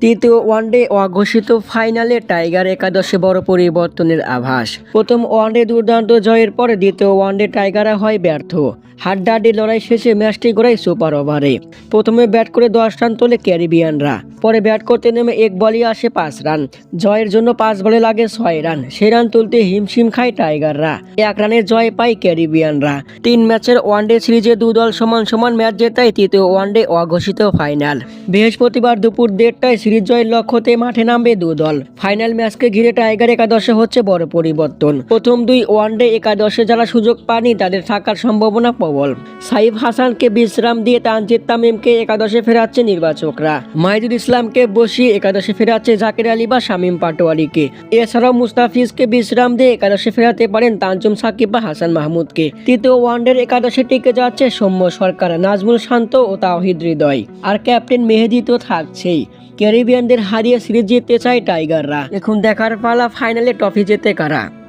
তৃতীয় ওয়ানডে অঘোষিত ফাইনালে টাইগার একাদশে বড় পরিবর্তনের আভাস। প্রথম ওয়ানডে দুর্দান্ত জয়ের পরে দ্বিতীয় ওয়ানডে টাইগাররা হয় ব্যর্থ। হাড্ডাহাড্ডি লড়াই শেষে ম্যাচটি গড়ায় সুপার ওভারে। প্রথমে ব্যাট করে দশ রান তোলে ক্যারিবিয়ানরা। পরে ব্যাট করতে নেমে এক বলই আসে পাঁচ রান। জয়ের জন্য পাঁচ বলে লাগে ছয় রান। সেই রান তুলতে হিমশিম খায় টাইগাররা। এক রানের জয় পায় ক্যারিবিয়ানরা। তিন ম্যাচের ওয়ানডে সিরিজে দু দল সমান সমান ম্যাচ জেতায় তৃতীয় ওয়ানডে অঘোষিত ফাইনাল। বৃহস্পতিবার দুপুর দেড়টায় সিরিজ জয়ের লক্ষ্যতে মাঠে নামবে দু দল। ফাইনাল ম্যাচকে ঘিরে টাইগার একাদশে হচ্ছে বড় পরিবর্তন। প্রথম দুই ওয়ানডে একাদশে যারা সুযোগ পানি তাদের থাকার সম্ভাবনা প্রবল। সাইফ হাসানকে বিশ্রাম দিয়ে তানজিদ তামিমকে একাদশে ফেরাচ্ছে নির্বাচকরা। মাহিদুল ইসলামকে বসিয়ে একাদশে ফেরাচ্ছে জাকির আলী বা শামীম পাটোয়ারিকে। এছাড়াও মুস্তাফিজকে বিশ্রাম দিয়ে একাদশে ফেরাতে পারেন তানজুম সাকিব বা হাসান মাহমুদকে। তৃতীয় ওয়ানডের একাদশে টিকে যাচ্ছে সৌম্য সরকার, নাজমুল শান্ত ও তাওহিদ হৃদয়। আর ক্যাপ্টেন মেহেদি তো থাকছেই। ক্যারিবিয়ানদের হারিয়ে সিরিজ জিততে চায় টাইগাররা। এখন দেখার পালা ফাইনালে ট্রফি জেতে কারা?